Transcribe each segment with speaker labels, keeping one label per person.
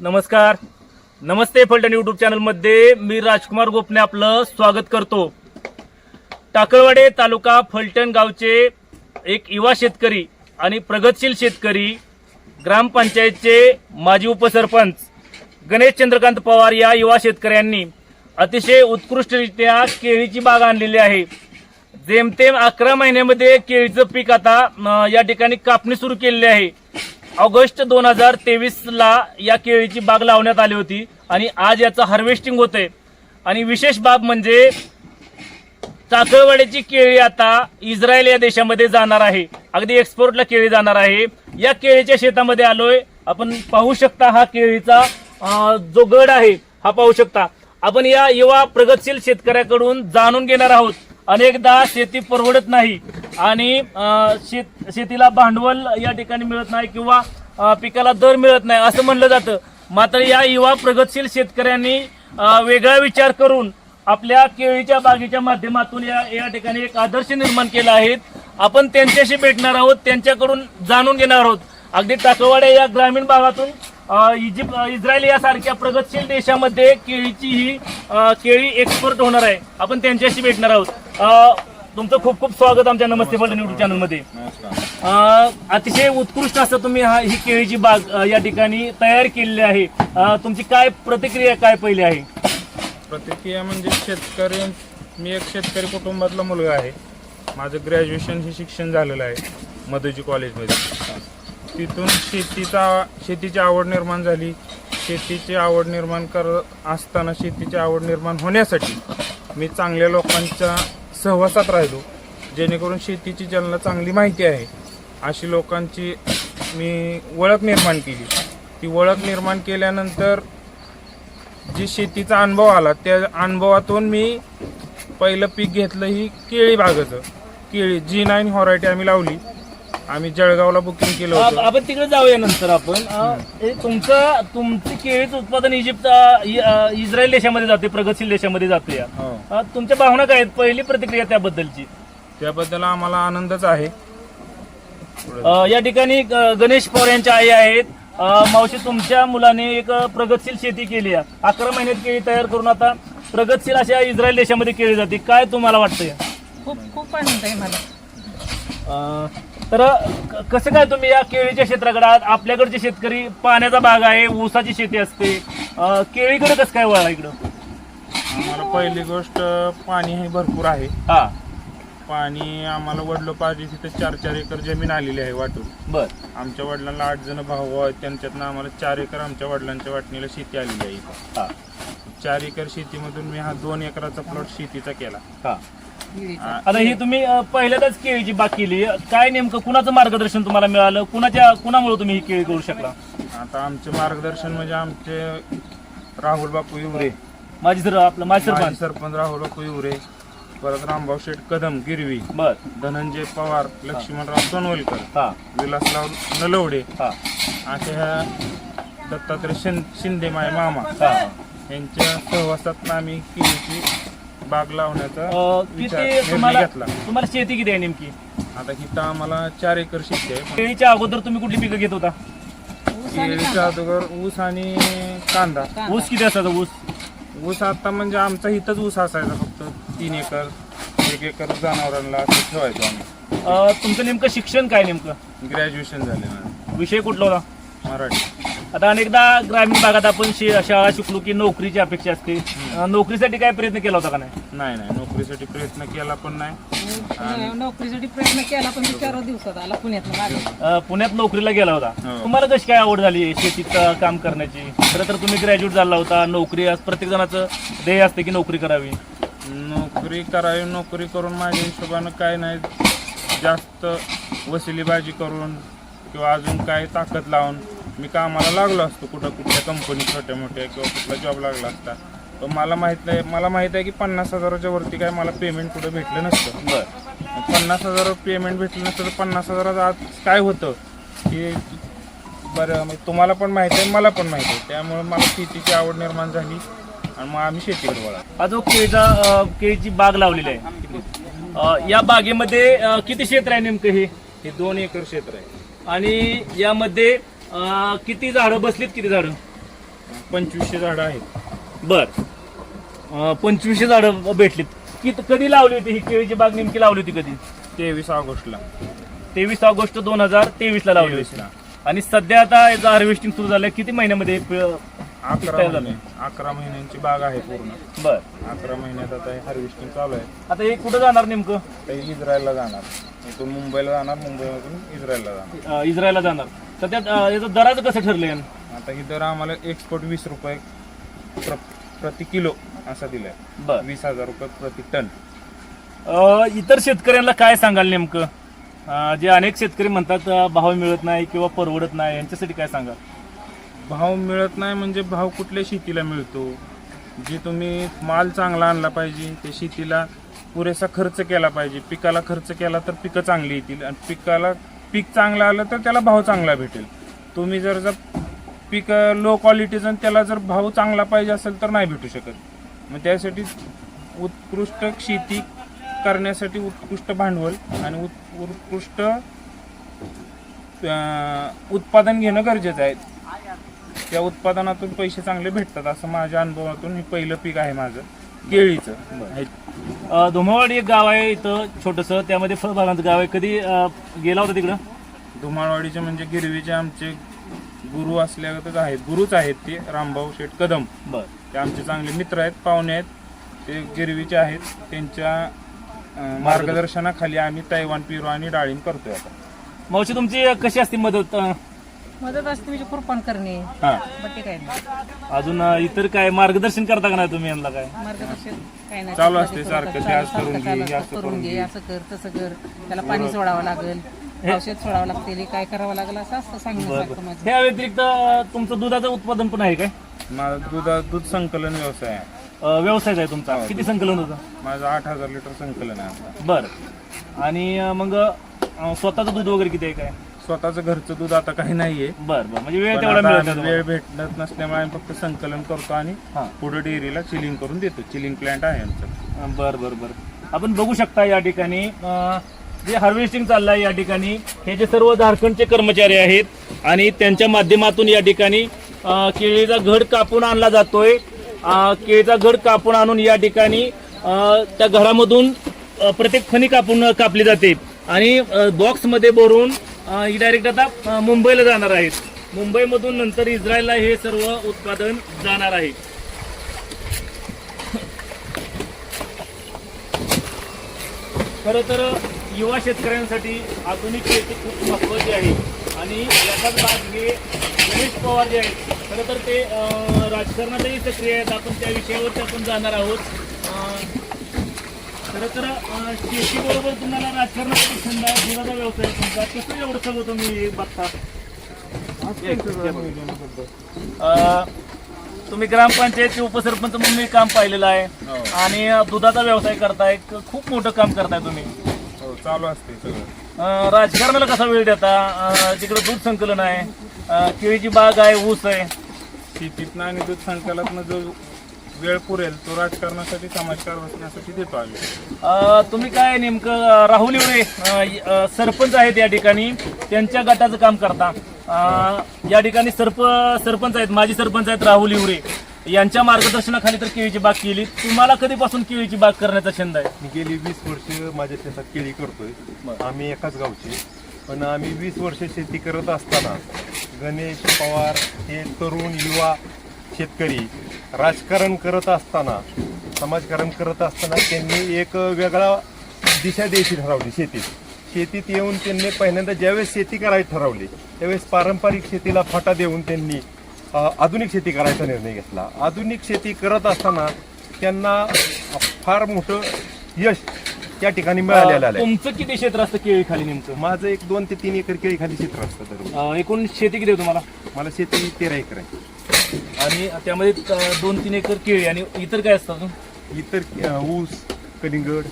Speaker 1: नमस्कार. नमस्ते फलटण यूट्यूब चॅनलमध्ये मी राजकुमार गोपने आपलं स्वागत करतो. टाकळवाडे तालुका फलटण गावचे एक युवा शेतकरी आणि प्रगतशील शेतकरी ग्रामपंचायतचे माजी उपसरपंच गणेश चंद्रकांत पवार या युवा शेतकऱ्यांनी अतिशय उत्कृष्टरित्या केळीची बाग आणलेली आहे. जेमतेम अकरा महिन्यामध्ये केळीचं पीक आता या ठिकाणी कापणी सुरू केलेली आहे. ऑगस्ट दोन हजार तेवीस ला या केळीची बाग लावण्यात आली होती आणि आज याचं हार्वेस्टिंग होतंय. आणि विशेष बाब म्हणजे चाकळवाड्याची केळी आता इस्रायल या देशामध्ये जाणार आहे. अगदी एक्सपोर्टला केळी जाणार आहे. या केळीच्या शेतामध्ये आलोय. आपण पाहू शकता हा केळीचा जो गड आहे हा पाहू शकता. आपण या युवा प्रगतशील शेतकऱ्याकडून जाणून घेणार आहोत. अनेकदा शेती परवडत नाही आणि शेत शेतीला भांडवल या ठिकाणी मिळत नाही किंवा पिकाला दर मिळत नाही असं म्हणलं जातं. मात्र या युवा प्रगतशील शेतकऱ्यांनी वेगळा विचार करून आपल्या केळीच्या बागेच्या माध्यमातून या या ठिकाणी एक आदर्श निर्माण केला आहे. आपण त्यांच्याशी भेटणार आहोत त्यांच्याकडून जाणून घेणार आहोत. अगदी टाकवाड्या या ग्रामीण भागातून इजिप्त इस्रायल यासारख्या प्रगतशील देशामध्ये केळीची ही केळी एक्सपोर्ट होणार आहे. आपण त्यांच्याशी भेटणार आहोत. तुमचं खूप खूप स्वागत आमच्या नमस्ते फलटण युट्यूब चॅनलमध्ये. अतिशय उत्कृष्ट असं तुम्ही हा ही केळीची बाग या ठिकाणी तयार केलेली आहे. तुमची काय प्रतिक्रिया काय पहिली आहे?
Speaker 2: प्रतिक्रिया म्हणजे शेतकरी मी एक शेतकरी कुटुंबातला मुलगा आहे. माझं ग्रॅज्युएशन हे शिक्षण झालेलं आहे मधुजी कॉलेजमध्ये. तिथून शेतीचा शेतीची आवड निर्माण झाली. शेतीची आवड निर्माण करत असताना शेतीची आवड निर्माण होण्यासाठी मी चांगल्या लोकांच्या सहवासात राहिलो. जेणेकरून शेतीची ज्यांना चांगली माहिती आहे अशी लोकांची मी ओळख निर्माण केली. ती ओळख निर्माण केल्यानंतर जी शेतीचा अनुभव आला त्या अनुभवातून मी पहिलं पीक घेतलं ही केळी बागाचं. केळी जी नाईन व्हरायटी आम्ही लावली. आम्ही जळगावला बुकिंग केलं होतं.
Speaker 1: आपण तिकडे जाऊया नंतर आपण. हे तुमचं तुमची केळीचं उत्पादन इजिप्त अ, इ- अ, इस्रायल देशामध्ये जाते प्रगतशील देशामध्ये जाते या
Speaker 2: हो.
Speaker 1: अ, तुमच्या भावना काय आहेत? पहिली प्रतिक्रिया त्याबद्दलची.
Speaker 2: त्याबद्दल आम्हाला आनंदच आहे.
Speaker 1: अ, या ठिकाणी गणेश पवार यांच्या आई आहेत. अ, मावशी तुमच्या मुलाने एक अ, प्रगतशील शेती केली आहे. अकरा महिन्यात केळी तयार करून आता प्रगतशील अशा इस्रायल देशामध्ये केली जाते. काय तुम्हाला वाटतंय?
Speaker 3: खूप खूप आनंद आहे मला.
Speaker 1: अ, तर क- कसं काय तुम्ही या केळीच्या क्षेत्राकडे आहात? आपल्याकडचे शेतकरी पाण्याचा भाग आहे ऊसाची शेती असते. अ, केळीकडे कसं काय वळा इकडं?
Speaker 2: आम्हाला पहिली गोष्ट पाणी हे भरपूर आहे.
Speaker 1: हा.
Speaker 2: पाणी आम्हाला वडलो पाहिजे तिथे चार चार एकर जमीन आलेली आहे वाटून.
Speaker 1: बर.
Speaker 2: आमच्या वडिलांना आठ जण भाऊ आहेत त्यांच्यातनं आम्हाला चार एकर आमच्या वडिलांच्या वाटणीला शेती आलेली आहे. इथं.
Speaker 1: हा.
Speaker 2: चार एकर शेतीमधून मी हा दोन एकराचा प्लॉट शेतीचा केला.
Speaker 1: हा. आता ही तुम्ही अ, पहिल्यांदाच केळीची बाग केली काय नेमकं कुणाचं मार्गदर्शन तुम्हाला मिळालं? कुणाच्या कुणामुळे तुम्ही ही केळी करू शकला?
Speaker 2: आता आमचे मार्गदर्शन म्हणजे आमचे राहुल बापू इवरे
Speaker 1: माझी सर आपलं माझी
Speaker 2: माजी
Speaker 1: सरपंच.
Speaker 2: सरपंच राहुल बापू इवरे परत रामभाऊ शेठ कदम गिरवी.
Speaker 1: बर.
Speaker 2: धनंजय पवार लक्ष्मणराव सोनवलकर
Speaker 1: हा.
Speaker 2: विलासराव नलवडे.
Speaker 1: हा.
Speaker 2: अशा ह्या दत्तात्रय शिं शिंदे माय मामा.
Speaker 1: हा.
Speaker 2: यांच्या सहवासात आम्ही केळीची बाग लावण्याचा
Speaker 1: अ,
Speaker 2: विचार निर्णय
Speaker 1: तुम्हाला
Speaker 2: घेतला.
Speaker 1: तुम्हाला शेती किती आहे नेमकी?
Speaker 2: आता हिथं आम्हाला चार एकर शेती आहे. पण
Speaker 1: केळीच्या अगोदर तुम्ही कुठली पिकं घेत होता?
Speaker 2: केळीच्या अगोदर ऊस आणि कांदा.
Speaker 1: ऊस किती असायचा ऊस?
Speaker 2: ऊस आता म्हणजे आमचा इथंच ऊस असायचा फक्त. तीन एकर एक एकर जनावरांना असं ठेवायचो आम्ही.
Speaker 1: अ, तुमचं नेमकं शिक्षण काय नेमकं?
Speaker 2: ग्रॅज्युएशन झाले ना.
Speaker 1: विषय कुठला होता?
Speaker 2: मराठी.
Speaker 1: आता अनेकदा ग्रामीण भागात आपण शे- शाळा शिकलो की नोकरीची अपेक्षा असते. अ, नोकरीसाठी काय प्रयत्न केला होता का नाही?
Speaker 2: नाही नाही नोकरीसाठी प्रयत्न केला पण नाही.
Speaker 3: नोकरीसाठी प्रयत्न केला पण चार दिवसात आला पुण्यात माझ्या
Speaker 1: अ, पुण्यात नोकरीला गेला होता.
Speaker 2: हो.
Speaker 1: तुम्हाला कशी काय आवड झाली शेतीत अ, काम करण्याची? खरं तर तुम्ही ग्रॅज्युएट झाला होता. नोकरी आज प्रत्येक जणाचं ध्येय असते की नोकरी करावी.
Speaker 2: नोकरी करावी नोकरी करून माझ्या हिशोबानं काय नाही. जास्त वसिलीबाजी करून किंवा अजून काय ताकद लावून मी कामाला लागलो असतो कुठं कुठल्या कंपनी छोट्या मोठ्या किंवा कुठला जॉब लागला असता. पण मला माहीत नाही मला माहीत आहे की पन्नास हजाराच्या वरती काय मला पेमेंट कुठं भेटलं नसतं.
Speaker 1: बर.
Speaker 2: पन्नास हजार पेमेंट भेटलं नसतं तर पन्नास हजाराचं आज काय होतं? की बरं म्हणजे तुम्हाला पण माहीत आहे मला पण माहीत आहे. त्यामुळे मला शेतीची आवड निर्माण झाली आणि मग आम्ही शेतीकडे वळा
Speaker 1: हा जो केळीचा केळीची बाग लावलेली आहे. या बागेमध्ये किती क्षेत्र आहे नेमकं हे?
Speaker 2: हे दोन एकर क्षेत्र आहे.
Speaker 1: आणि यामध्ये अ, किती झाडं बसलीत किती झाडं?
Speaker 2: पंचवीसशे झाडं आहेत.
Speaker 1: बर. अं, पंचवीसशे झाडं भेटलीत. कित कधी लावली होती ही केळीची बाग? नेमकी लावली होती कधी?
Speaker 2: तेवीस ऑगस्टला.
Speaker 1: तेवीस ऑगस्ट दोन हजार तेवीस ला लावली होती. आणि सध्या आता याचं हार्वेस्टिंग सुरू झालंय. किती महिन्यामध्ये
Speaker 2: अकरा
Speaker 1: झालं?
Speaker 2: महिने. अकरा महिन्यांची बाग आहे पूर्ण.
Speaker 1: बर.
Speaker 2: अकरा महिन्यात आता हार्वेस्टिंग चालू आहे.
Speaker 1: आता हे कुठं जाणार नेमकं?
Speaker 2: ते इस्रायलला जाणार. इथून मुंबईला जाणार मुंबईमधून इस्रायलला जाणार.
Speaker 1: अं, इस्रायलला जाणार. सध्या अं, याचं दराचं कसं ठरलंय?
Speaker 2: आता ही दर आम्हाला एक्सपोर्ट वीस रुपये प्र प्रति किलो असा दिलाय.
Speaker 1: बर.
Speaker 2: वीस हजार रुपये प्रति टन.
Speaker 1: अ, इतर शेतकऱ्यांना काय सांगाल नेमकं? अ, जे अनेक शेतकरी म्हणतात अ, भाव मिळत नाही किंवा परवडत नाही यांच्यासाठी काय सांगाल?
Speaker 2: भाव मिळत नाही म्हणजे भाव कुठल्या शेतीला मिळतो? जे तुम्ही माल चांगला आणला पाहिजे ते शेतीला पुरेसा खर्च केला पाहिजे. पिकाला खर्च केला तर पिकं चांगली येतील. आणि पिकाला पीक चांगलं आलं तर त्याला भाव चांगला भेटेल. तुम्ही जर जर पीक लो क्वालिटीचं त्याला जर भाव चांगला पाहिजे असेल तर नाही भेटू शकत. मग त्यासाठी उत्कृष्ट शेती करण्यासाठी उत्कृष्ट भांडवल आणि उत् उत्कृष्ट उत्पादन घेणं गरजेचं आहे. त्या उत्पादनातून पैसे चांगले भेटतात असं माझ्या अनुभवातून हे पहिलं पीक आहे माझं. केळीचं.
Speaker 1: अ, धुमावाडी एक गाव आहे इथं छोटस. त्यामध्ये फळबागांचं गाव आहे. कधी अ, गेला होता तिकडं?
Speaker 2: धुमाळवाडीचे म्हणजे गिरवीचे आमचे गुरु असल्यागतच आहेत. गुरुच आहेत ते रामभाऊ शेठ कदम.
Speaker 1: बर.
Speaker 2: ते आमचे चांगले मित्र आहेत पाहुणे आहेत. ते गिरवीचे आहेत. त्यांच्या अं, मार्गदर्शनाखाली आम्ही तैवान पिरो आणि डाळिंब करतोय आता.
Speaker 1: मावशी तुमची कशी असते मदत अ,
Speaker 3: मदत असते म्हणजे कुरपण करणे.
Speaker 1: हा.
Speaker 3: बाकी काय नाही.
Speaker 1: अजून अ, इतर काय मार्गदर्शन करता का नाही तुम्ही यांना काय?
Speaker 3: मार्गदर्शन काय नाही.
Speaker 2: चालू असते सारखं, ते करून घे, हे असं
Speaker 3: करून
Speaker 2: करून
Speaker 3: घे.
Speaker 2: घे.
Speaker 3: असं कर तसं कर. त्याला पाणी सोडावं लागेल. औषध सोडावं लागते काय करावं लागेल असं असतं सांगण्यासारखं माझं.
Speaker 1: त्या व्यतिरिक्त तुमचं दुधाचं उत्पादन पण आहे काय?
Speaker 2: माझा दुधा दूध संकलन व्यवसाय आहे.
Speaker 1: अ, व्यवसाय आहे तुमचा. किती संकलन होतं?
Speaker 2: माझं आठ हजार लिटर संकलन आहे आता.
Speaker 1: बर. आणि अ, मग अ, स्वतःचं दूध वगैरे किती आहे काय?
Speaker 2: स्वतःचं घरचं दूध आता काही नाहीये.
Speaker 1: बर बर. म्हणजे वेळ
Speaker 2: पण
Speaker 1: तेवढा
Speaker 2: आता
Speaker 1: मिळत
Speaker 2: आम्ही
Speaker 1: नाही
Speaker 2: वेळ भेटत नसल्यामुळे आम्ही फक्त संकलन करतो आणि
Speaker 1: हा.
Speaker 2: पुढे डेअरीला चिलिंग करून देतो. चिलिंग प्लांट आहे आमचं.
Speaker 1: बर बर बर. आपण बघू शकता या ठिकाणी अ, जे हार्वेस्टिंग चाललंय या ठिकाणी हे जे सर्व झारखंडचे कर्मचारी आहेत आणि त्यांच्या माध्यमातून या ठिकाणी अ, केळीचा घड कापून आणला जातोय. अ, केळीचा घड कापून आणून या ठिकाणी अ, त्या घरामधून अ, प्रत्येक फणी कापून कापली जाते. आणि बॉक्समध्ये भरून ही डायरेक्ट आता मुंबईला जाणार आहेत. मुंबईमधून नंतर इस्रायलला हे सर्व उत्पादन जाणार आहे. खरं तर युवा शेतकऱ्यांसाठी आधुनिक शेती खूप महत्वाची आहे. आणि याचाच भाग हे गणेश पवार जे आहेत खरं तर ते राजकारणातही सक्रिय आहेत. आपण त्या विषयावरती आपण जाणार आहोत. खरं तर शेतीबरोबर तुम्हाला राजकारणाचा छंद आहे दुधाचा व्यवसाय आहे तुमचा. कसं एवढं सगळं तुम्ही बघता? अं, तुम्ही ग्रामपंचायतचे उपसरपंच म्हणून मी काम पाहिलेलं आहे. आणि अं, दुधाचा व्यवसाय करताय. खूप मोठं काम करताय तुम्ही.
Speaker 2: हो चालू असते सगळं.
Speaker 1: अं, राजकारणाला कसा वेळ देता? तिकडे दूध संकलन आहे केळीची बाग आहे ऊस आहे.
Speaker 2: शेतीतनं आणि दूध संकलातनं जो वेळ पुरेल तो राजकारणासाठी समाजकारणासाठी देतो आम्ही.
Speaker 1: अं, तुम्ही काय नेमकं अं, राहुल इवरे अं, य- अं, सरपंच आहेत या ठिकाणी त्यांच्या गटाचं काम करता. अं, या ठिकाणी सरप सरपंच आहेत माजी सरपंच आहेत राहुल इवरे यांच्या मार्गदर्शनाखाली तर केळीची बाग केली. तुम्हाला कधीपासून केळीची बाग करण्याचा छंद आहे?
Speaker 4: मी गेली वीस वर्ष माझ्या शेतात केळी करतोय. आम्ही एकाच गावचे. पण आम्ही वीस वर्ष शेती करत असताना गणेश पवार हे तरुण युवा शेतकरी राजकारण करत असताना समाजकारण करत असताना त्यांनी एक वेगळा दिशा द्यायची ठरवली शेतीत. शेतीत येऊन त्यांनी पहिल्यांदा ज्यावेळेस शेती करायची ठरवली त्यावेळेस पारंपरिक शेतीला फाटा देऊन त्यांनी आधुनिक शेती करायचा निर्णय घेतला. आधुनिक शेती करत असताना त्यांना फार मोठं यश त्या ठिकाणी मिळालेलं आहे.
Speaker 1: तुमचं किती क्षेत्र असतं केळी खाली नेमकं?
Speaker 4: माझं एक दोन ते तीन एकर केळी खाली क्षेत्र असतं तर
Speaker 1: अं, एकूण शेती किती आहे तुम्हाला?
Speaker 4: मला शेती तेरा एकर आहे.
Speaker 1: आणि त्यामध्ये दोन तीन एकर केळी आणि इतर काय असतं अजून?
Speaker 4: इतर अ, ऊस कलिंगड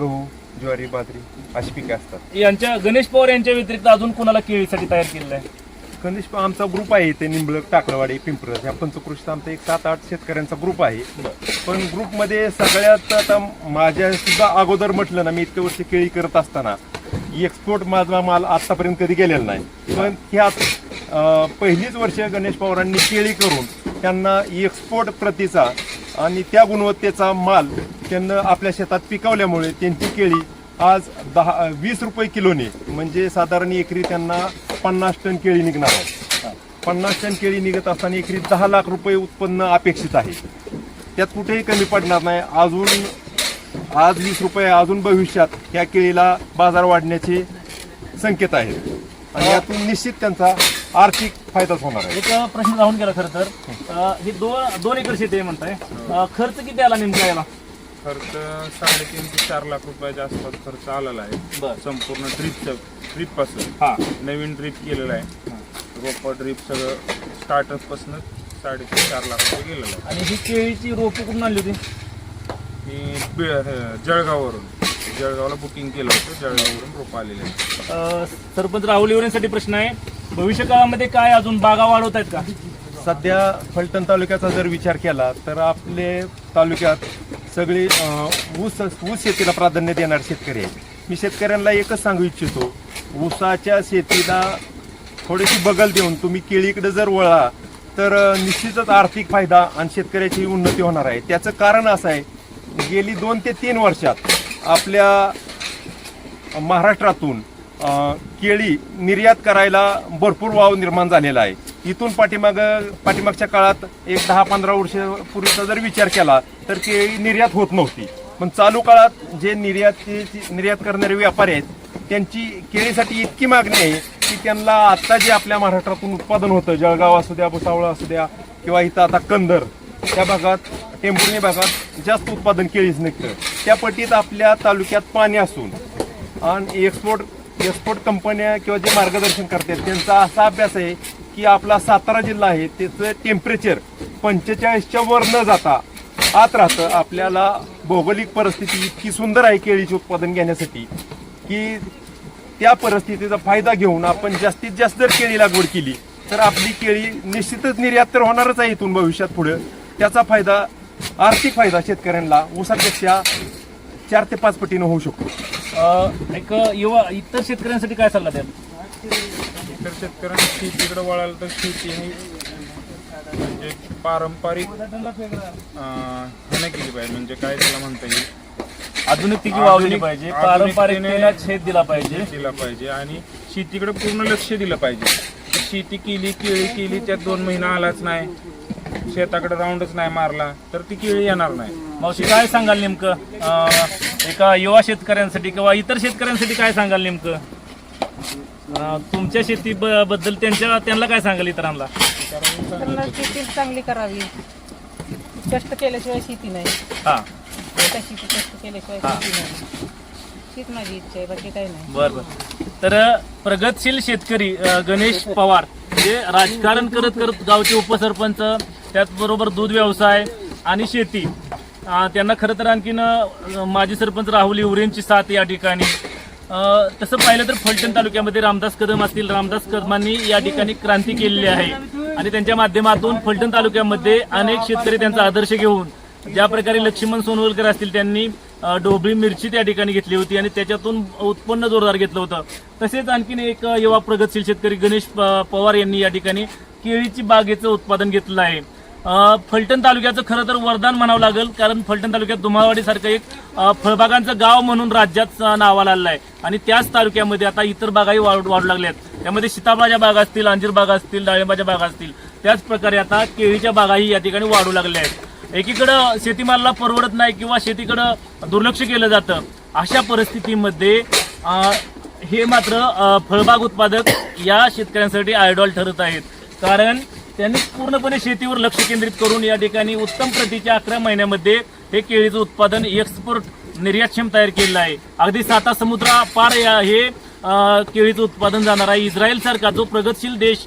Speaker 4: गहू ज्वारी बाजरी अशी पिके असतात.
Speaker 1: यांच्या गणेश पवार यांच्या व्यतिरिक्त अजून कोणाला केळीसाठी तयार केलेलं आहे?
Speaker 4: गणेश आमचा ग्रुप आहे ते निंबळक टाकळवाडी पिंपरस ह्या पंचकृषीचा आमचा एक सात आठ शेतकऱ्यांचा ग्रुप आहे. पण ग्रुपमध्ये सगळ्यात आता माझ्या सुद्धा अगोदर म्हटलं ना मी इतके वर्ष केळी करत असताना एक्सपोर्ट माझा माल आतापर्यंत कधी गेलेला नाही. पण ह्यात पहिलीच वर्ष गणेश पवारांनी केळी करून त्यांना एक्सपोर्ट प्रतीचा आणि त्या गुणवत्तेचा माल त्यांना आपल्या शेतात पिकवल्यामुळे त्यांची केळी आज दहा वीस रुपये किलोने म्हणजे साधारण एकरी त्यांना पन्नास टन केळी निघणार आहे. पन्नास टन केळी निघत असताना एकरी दहा लाख रुपये उत्पन्न अपेक्षित आहे. त्यात कुठेही कमी पडणार नाही. अजून आज वीस रुपये अजून भविष्यात या केळीला बाजार वाढण्याचे संकेत आहेत. आणि यातून निश्चित त्यांचा आर्थिक फायदाच होणार आहे.
Speaker 1: एक प्रश्न राहून गेला खरं तर. हे ही दोन दोन एकर शेती आहे म्हणताय. खर्च किती आला नेमका याला?
Speaker 2: खर्च साडेतीन ते चार लाख रुपयाच्या आसपास खर्च आलेला आहे.
Speaker 1: बर.
Speaker 2: संपूर्ण ड्रीपचं ड्रीपपासून.
Speaker 1: हा.
Speaker 2: नवीन ड्रीप केलेलं आहे. रोपं ड्रीप सगळं स्टार्टअपपासून साडेतीन चार लाख रुपये गेलेलं आहे.
Speaker 1: आणि ही केळीची रोपं कुठून आणली होती?
Speaker 2: मी बि- हे, जळगाववरून. जळगावला बुकिंग केलं होतं. जळगाववरून रोपं आलेले आहे
Speaker 1: अं, सरपंच राहुल येवरेंसाठी प्रश्न आहे. भविष्य काळामध्ये काय अजून बागा वाढवत आहेत का?
Speaker 4: सध्या फलटण तालुक्याचा जर विचार केला तर आपले तालुक्यात सगळी ऊस ऊस शेतीला प्राधान्य देणारे शेतकरी आहेत. मी शेतकऱ्यांना एकच सांगू इच्छितो ऊसाच्या शेतीला थोडीशी बगल देऊन तुम्ही केळीकडे जर वळा तर निश्चितच आर्थिक फायदा आणि शेतकऱ्याची उन्नती होणार आहे. त्याचं कारण असं आहे गेली दोन ते तीन वर्षात आपल्या महाराष्ट्रातून केळी निर्यात करायला भरपूर वाव निर्माण झालेला आहे. इथून पाठीमाग पाठीमागच्या काळात एक दहा पंधरा वर्षापूर्वीचा जर विचार केला तर केळी निर्यात होत नव्हती. पण चालू काळात जे निर्यात निर्यात करणारे व्यापारी आहेत त्यांची केळीसाठी इतकी मागणी आहे की त्यांना आत्ता जे आपल्या महाराष्ट्रातून उत्पादन होतं जळगाव असू द्या भुसावळ असू द्या किंवा इथं आता कंदर त्या भागात टेंभुर्णी भागात जास्त उत्पादन केळीच निघतं. त्या पटीत आपल्या तालुक्यात पाणी असून आणि एक्सपोर्ट एक्सपोर्ट कंपन्या किंवा जे मार्गदर्शन करतात त्यांचा असा अभ्यास आहे की आपला सातारा जिल्हा आहे त्याचं टेम्परेचर पंचेचाळीसच्या वर न जाता आत राहतं. आपल्याला भौगोलिक परिस्थिती इतकी सुंदर आहे केळीचे उत्पादन घेण्यासाठी की त्या परिस्थितीचा फायदा घेऊन आपण जास्तीत जास्त जर केळी लागवड केली तर आपली केळी निश्चितच निर्यात तर होणारच आहे इथून भविष्यात पुढे. त्याचा फायदा आर्थिक फायदा शेतकऱ्यांना ऊसापेक्षा चार ते पाच पटीनं होऊ शकतो.
Speaker 1: एक युवा इतर शेतकऱ्यांसाठी काय सल्ला द्याल?
Speaker 2: इतर शेतकऱ्यांनी शेतीकडे वळालं तर शेती ही म्हणजे पारंपरिक अं, नाही केली पाहिजे. म्हणजे काय त्याला म्हणता येईल?
Speaker 1: आधुनिकतेची वाव दिली
Speaker 2: आधुनिक-
Speaker 1: पाहिजे. पारंपरिकतेला छेद दिला पाहिजे.
Speaker 2: दिला पाहिजे. आणि शेतीकडे पूर्ण लक्ष दिलं पाहिजे. शेती केली केळी केली त्यात दोन महिना आलाच नाही. शेताकडे राऊंडच नाही मारला तर ती केळी येणार नाही.
Speaker 1: मावशी काय सांगाल नेमकं? अं, एका युवा शेतकऱ्यांसाठी किंवा इतर शेतकऱ्यांसाठी काय सांगाल नेमकं? अं, तुमच्या शेती ब- बद्दल त्यांच्या त्यांना काय सांगाल इतरांना?
Speaker 3: त्यांना शेती चांगली करावी. कष्ट केल्याशिवाय शेती नाही.
Speaker 1: हा.
Speaker 3: शेती कष्ट केल्याशिवाय शेती नाही. हीच माझी इच्छा आहे बाकी काही नाही.
Speaker 1: बर बर. तर प्रगतशील शेतकरी अ, गणेश पवार जे राजकारण करत करत गावचे उपसरपंच त्याचबरोबर दूध व्यवसाय आणि शेती. अ, त्यांना खरं तर आणखीन अ, माजी सरपंच राहुल इवरेंची साथ या ठिकाणी. तसं पाहिलं तर फलटण तालुक्यामध्ये रामदास कदम असतील. रामदास कदमांनी या ठिकाणी क्रांती केलेली आहे. आणि त्यांच्या माध्यमातून फलटण तालुक्यामध्ये अनेक शेतकरी त्यांचा आदर्श घेऊन ज्या प्रकारे लक्ष्मण सोनवलकर असतील त्यांनी डोबळी मिरची त्या ठिकाणी घेतली होती आणि त्याच्यातून उत्पन्न जोरदार घेतलं होतं. तसेच आणखीन एक युवा प्रगतशील शेतकरी गणेश प- पवार यांनी या ठिकाणी केळीची बागेचं उत्पादन घेतलं आहे. फलटण तालुक्याचं खरं तर वरदान म्हणावं लागेल कारण फलटण तालुक्यात दुमावाडीसारखं एक फळबागांचं गाव म्हणून राज्यात अ, नावाला आलेलं आहे. आणि त्याच तालुक्यामध्ये आता इतर बागाही वाढ वाढू लागल्या आहेत त्यामध्ये सीताफळाच्या बागा असतील अंजीर बागा असतील डाळिंबाच्या बागा असतील. त्याच प्रकारे आता केळीच्या बागाही या ठिकाणी वाढू लागल्या आहेत. एकीकडं शेतीमालाला परवडत नाही किंवा शेतीकडं दुर्लक्ष केलं जातं. अशा परिस्थितीमध्ये हे मात्र फळबाग उत्पादक या शेतकऱ्यांसाठी आयडॉल ठरत आहेत. कारण त्यांनी पूर्णपणे शेतीवर लक्ष केंद्रित करून या ठिकाणी उत्तम प्रतीच्या अकरा महिन्यामध्ये हे केळीचं उत्पादन एक्सपोर्ट निर्यातक्षम तयार केलेलं आहे. अगदी साता समुद्रा पार या हे केळीचं उत्पादन जाणार आहे. इस्रायल सारखा जो प्रगतशील देश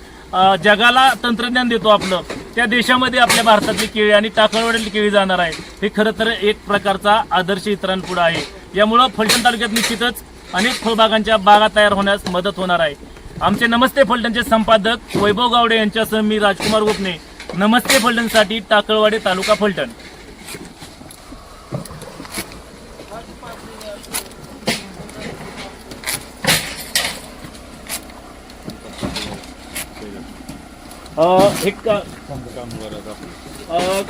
Speaker 1: जगाला तंत्रज्ञान देतो आपलं त्या देशामध्ये आपल्या भारतातली केळी आणि टाकळवाडीतली केळी जाणार आहे. हे खरं तर एक प्रकारचा आदर्श इतरांपुढे आहे. यामुळं फलटण तालुक्यात निश्चितच अनेक फळबागांच्या बागा तयार होण्यास मदत होणार आहे. आमचे नमस्ते फलटणचे संपादक वैभव गावडे यांच्यासह मी राजकुमार गोपने. नमस्ते फलटणसाठी टाकळवाडी तालुका फलटण. अं, का- अं,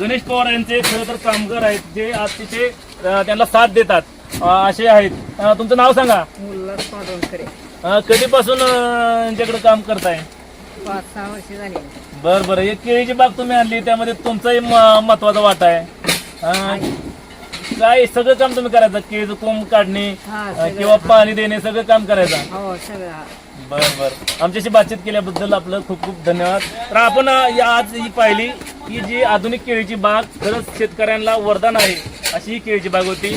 Speaker 1: गणेश पवार यांचे खरं तर कामगार आहेत जे अतिशय अं, त्यांना साथ देतात अं, असे आहेत. अं, तुमचं नाव सांगा. अं, कधीपासून अं, यांच्याकडे काम करताय?
Speaker 3: पाच सहा वर्ष झाली.
Speaker 1: बर बरं. एक केळीची बाग तुम्ही आणली त्यामध्ये तुमचाही म- महत्त्वाचा वाटा आहे. अं, काय सगळं काम तुम्ही करायचं. केळीचं कोंब काढणे
Speaker 3: हा, सगळं.
Speaker 1: किंवा पाणी देणे सगळं काम करायचं.
Speaker 3: हो सगळं.
Speaker 1: बर बर. आमच्याशी बातचीत केल्याबद्दल आपलं खूप खूप धन्यवाद. तर आपण अं, या आज ही पाहिली की जी आधुनिक केळीची बाग खरंच शेतकऱ्यांना वरदान आहे अशी ही केळीची बाग होती.